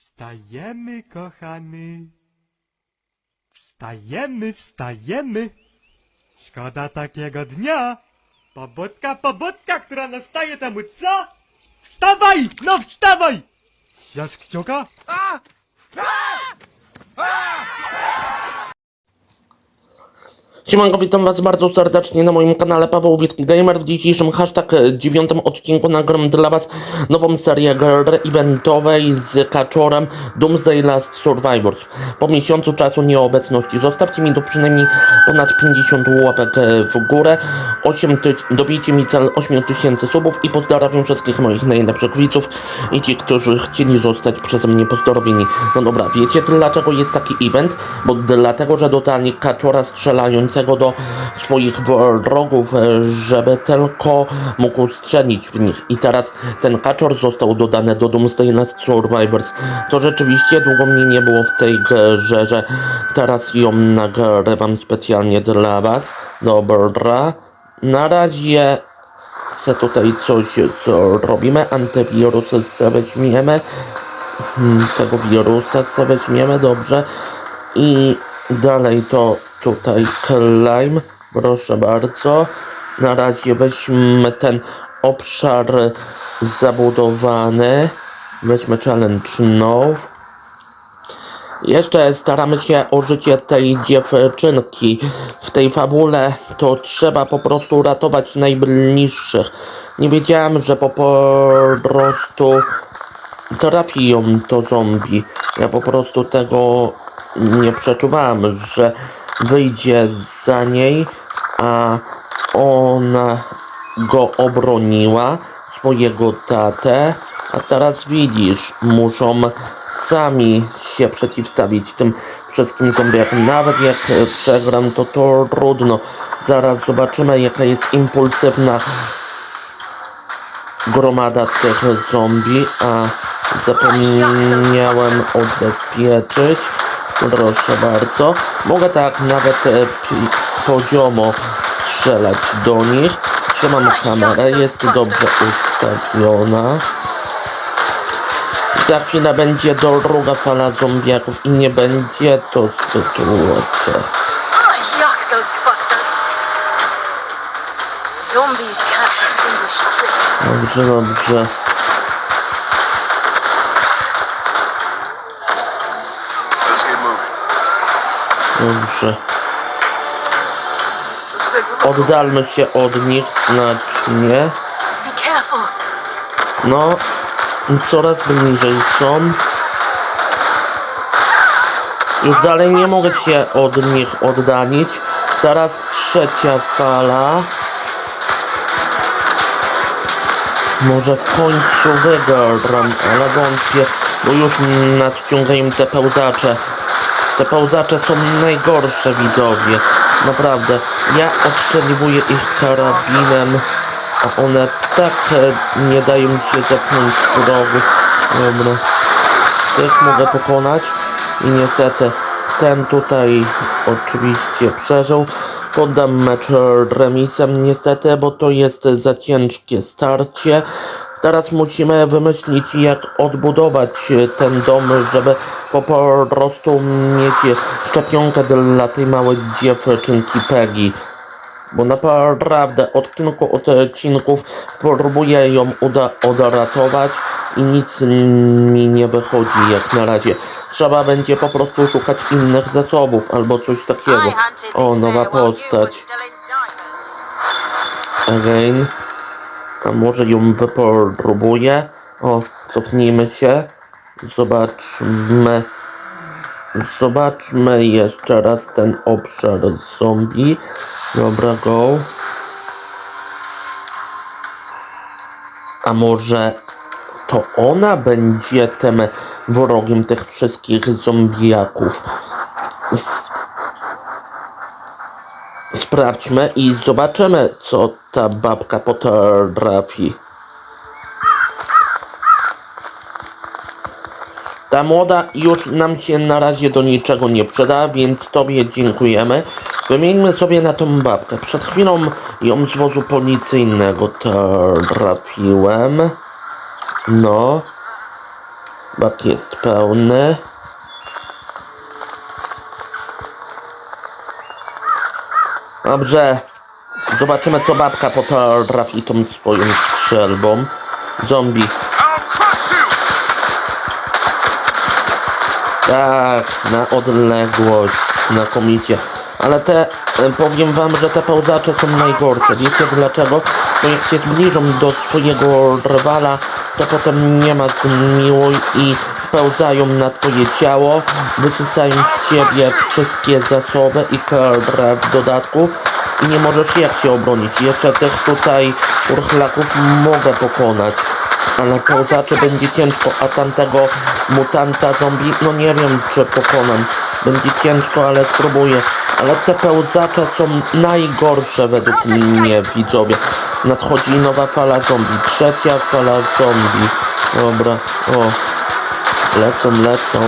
Wstajemy, kochany. Wstajemy, wstajemy. Szkoda takiego dnia. Pobudka, pobudka, która nastaje temu, co? Wstawaj! No wstawaj! Zjasz kciuka? Siemanko, witam was bardzo serdecznie na moim kanale Paweł Witk Gamer. W dzisiejszym hashtag e, dziewiątym odcinku nagram dla was nową serię gier eventowej z kaczorem Doomsday Last Survivors. Po miesiącu czasu nieobecności zostawcie mi tu przynajmniej ponad 50 łapek e, w górę, 8 ty- dobijcie mi cel 8000 subów i pozdrawiam wszystkich moich najlepszych widzów i ci, którzy chcieli zostać przeze mnie pozdrowieni. No dobra, wiecie dlaczego jest taki event? Bo dlatego, że dodali kaczora strzelającego do swoich wrogów, e, żeby tylko mógł strzelić w nich. I teraz ten kaczor został dodany do Doomsday Last Survivors. To rzeczywiście długo mnie nie było w tej grze, że teraz ją nagrywam specjalnie dla was. Dobra. Na razie se tutaj coś co robimy. Antywirusy se weźmiemy. Hmm, tego wirusa se weźmiemy, dobrze. I dalej to tutaj climb, proszę bardzo. Na razie weźmy ten obszar zabudowany. Weźmy challenge now. Jeszcze staramy się o życie tej dziewczynki. W tej fabule to trzeba po prostu ratować najbliższych. Nie wiedziałem, że po prostu trafi ją to zombie. Ja po prostu tego nie przeczuwałem, że wyjdzie za niej, a ona go obroniła, swojego tatę, a teraz widzisz, muszą sami się przeciwstawić tym wszystkim zombiakom. Nawet jak przegram, to to trudno. Zaraz zobaczymy, jaka jest impulsywna gromada tych zombie, a zapomniałem odbezpieczyć. Proszę bardzo. Mogę tak nawet e, poziomo strzelać do nich. Trzymam kamerę, jest dobrze ustawiona. Za chwilę będzie druga fala zombiaków i nie będzie to zbyt łatwe. Oh, yuck, Dobrze. Oddalmy się od nich znacznie. No, coraz bliżej są. Już dalej nie mogę się od nich oddalić. Teraz trzecia fala. Może w końcu wygram, ale wątpię, bo już nadciągają te pełzacze. Te pełzacze są najgorsze widzowie. Naprawdę. Ja ostrzeliwuję ich karabinem, a one tak e, nie dają się zepchnąć z drogi. Dobra. Tych mogę pokonać i niestety ten tutaj oczywiście przeżył. Poddam mecz remisem niestety, bo to jest za ciężkie starcie. Teraz musimy wymyślić jak odbudować e, ten dom, żeby po prostu mieć szczepionkę dla tej małej dziewczynki Peggy. Bo naprawdę od kilku odcinków próbuję ją uda odratować i nic mi nie wychodzi jak na razie. Trzeba będzie po prostu szukać innych zasobów albo coś takiego. O, nowa postać. Again. A może ją wypróbuję? O, cofnijmy się. Zobaczmy. Zobaczmy jeszcze raz ten obszar zombie. Dobra, go. A może to ona będzie tym wrogiem tych wszystkich zombiaków? Sprawdźmy i zobaczymy, co ta babka potrafi. Ta młoda już nam się na razie do niczego nie przyda, więc tobie dziękujemy. Wymieńmy sobie na tą babkę. Przed chwilą ją z wozu policyjnego trafiłem. No. Bak jest pełny. Dobrze. Zobaczymy co babka potrafi tą swoją strzelbą. Zombie. Tak, na odległość, znakomicie. Ale te, e, powiem wam, że te pełzacze są najgorsze. Wiecie dlaczego? Bo jak się zbliżą do swojego rywala, to potem nie ma zmiłuj i pełzają na twoje ciało, wysysają z ciebie wszystkie zasoby i karę w dodatku i nie możesz jak się obronić. Jeszcze tych tutaj urchlaków mogę pokonać. Ale pełzaczy będzie ciężko, a tamtego mutanta zombie, no nie wiem czy pokonam. Będzie ciężko, ale spróbuję. Ale te pełzacze są najgorsze według mnie, widzowie. Nadchodzi nowa fala zombie, trzecia fala zombie. Dobra, o. Lecą, lecą.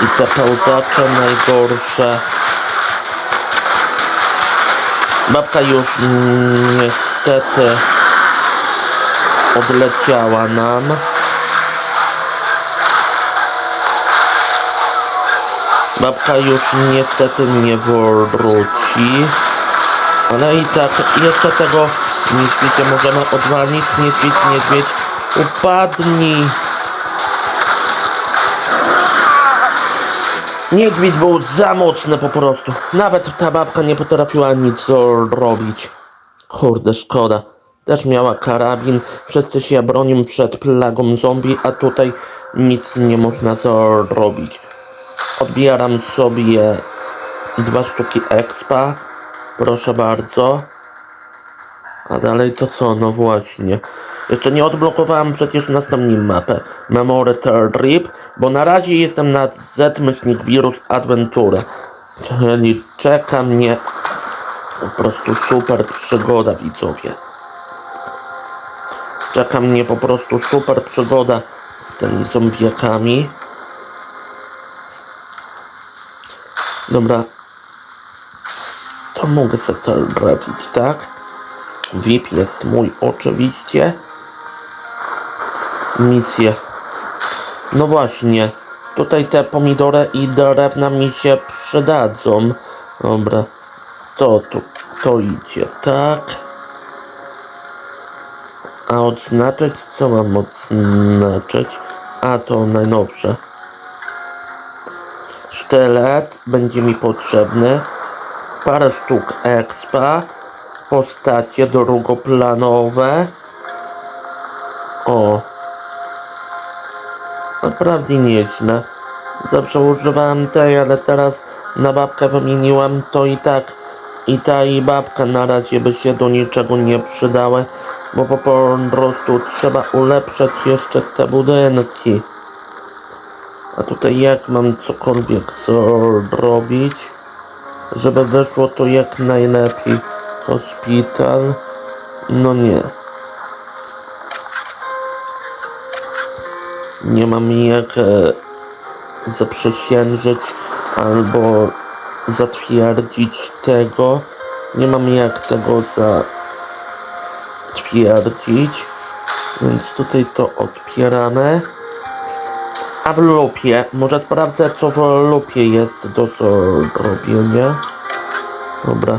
I te pełzacze najgorsze. Babka już mm, niestety odleciała nam. Babka już niestety nie wróci. Ale i tak jeszcze tego niedźwiedzia możemy odwalić. Niedźwiedź, niedźwiedź, upadnij. Niedźwiedź był za mocny po prostu. Nawet ta babka nie potrafiła nic robić. Kurde, szkoda. Też miała karabin, wszyscy się bronią przed plagą zombie, a tutaj nic nie można zrobić. Odbieram sobie dwa sztuki expa. Proszę bardzo. A dalej to co? No właśnie. Jeszcze nie odblokowałem przecież następną mapę. Memory Trip, bo na razie jestem na Z Virus Adventure. Czyli czeka mnie po prostu super przygoda widzowie. Czeka mnie po prostu super przygoda z tymi zombiakami. Dobra. To mogę sobie to tak? VIP jest mój oczywiście. Misje. No właśnie. Tutaj te pomidory i drewna mi się przydadzą. Dobra. To tu, to idzie, tak. A odznaczyć? Co mam odznaczyć? A to najnowsze. Sztylet będzie mi potrzebny. Parę sztuk expa. Postacie drugoplanowe. O. Naprawdę nieźle. Zawsze używałem tej, ale teraz na babkę wymieniłam to i tak. I ta i babka na razie by się do niczego nie przydały, bo po prostu trzeba ulepszać jeszcze te budynki. A tutaj jak mam cokolwiek zrobić, żeby wyszło to jak najlepiej. Hospital? No nie. Nie mam jak e, zaprzysiężyć albo zatwierdzić tego. Nie mam jak tego zatwierdzić. Więc tutaj to otwieramy. A w lupie, może sprawdzę co w lupie jest do zrobienia. Dobra.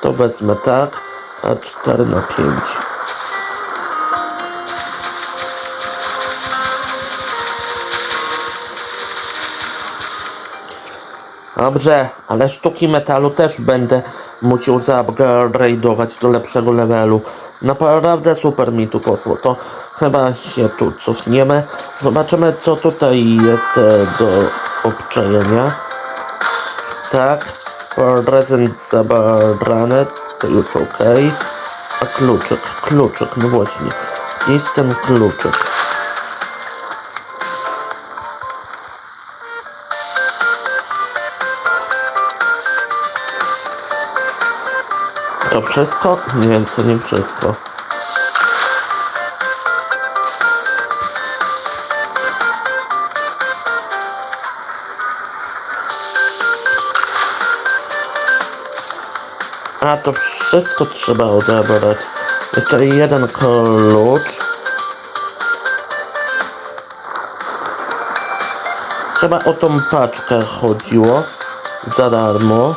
To wezmę tak, a 4 na 5. Dobrze, ale sztuki metalu też będę musiał zaupgrade'ować do lepszego levelu. Naprawdę super mi tu poszło. To chyba się tu cofniemy. Zobaczymy co tutaj jest e, do obczajenia. Tak, prezent zabrany, to już ok. A kluczyk, kluczyk, no właśnie. Gdzie jest ten kluczyk? To wszystko? Nie, to nie wszystko. A to wszystko trzeba odebrać. Jeszcze jeden klucz. Chyba o tą paczkę chodziło. Za darmo.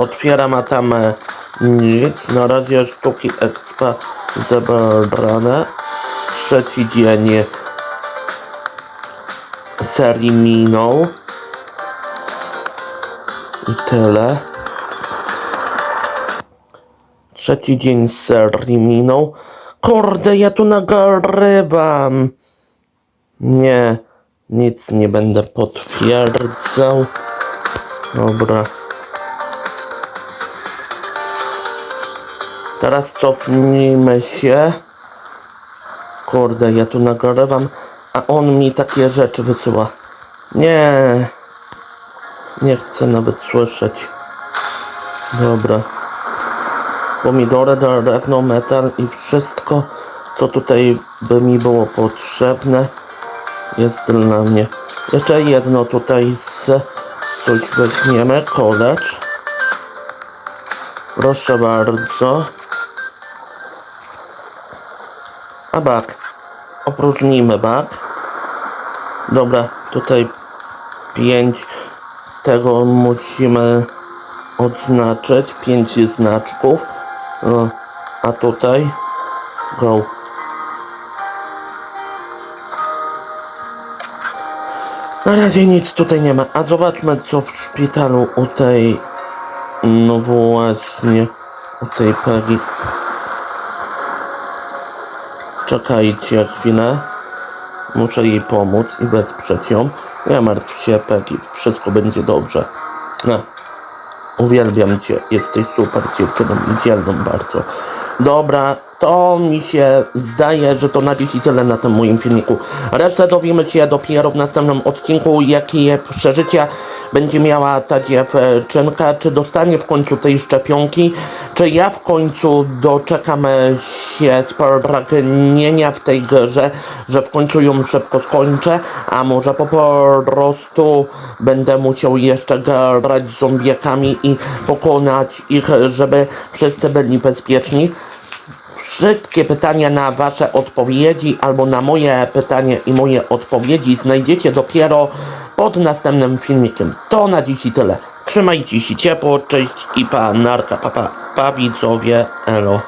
Otwieram, a tam e, nic. Na razie sztuki expa zebrane. Trzeci dzień serii minął. I tyle. Trzeci dzień serii minął. Kurde, ja tu nagrywam. Nie, nic nie będę potwierdzał. Dobra. Teraz cofnijmy się. Kurde, ja tu nagrywam, a on mi takie rzeczy wysyła. Nie. Nie chcę nawet słyszeć. Dobra. Pomidory, drewno, metal i wszystko, co tutaj by mi było potrzebne, jest dla mnie. Jeszcze jedno tutaj z coś weźmiemy, college. Proszę bardzo. A bak. Opróżnijmy bak. Dobra, tutaj pięć tego musimy odznaczyć. Pięć znaczków. O, a tutaj go. Na razie nic tutaj nie ma. A zobaczmy co w szpitalu u tej... No właśnie. U tej Pegi. Czekajcie chwilę. Muszę jej pomóc i wesprzeć ją. Nie martw się, Peggy. Wszystko będzie dobrze. No. Uwielbiam cię. Jesteś super dziewczyną i dzielną bardzo. Dobra, to mi się zdaje, że to na dziś i tyle na tym moim filmiku. Resztę dowiemy się dopiero w następnym odcinku, jakie przeżycia będzie miała ta dziewczynka, czy dostanie w końcu tej szczepionki, czy ja w końcu doczekam się spragnienia w tej grze, że w końcu ją szybko skończę, a może po prostu będę musiał jeszcze grać z zombiakami i pokonać ich, żeby wszyscy byli bezpieczni. Wszystkie pytania na Wasze odpowiedzi albo na moje pytanie i moje odpowiedzi znajdziecie dopiero pod następnym filmikiem. To na dziś i tyle. Trzymajcie się ciepło, cześć i pa, narka, papa, pa, pa widzowie, elo.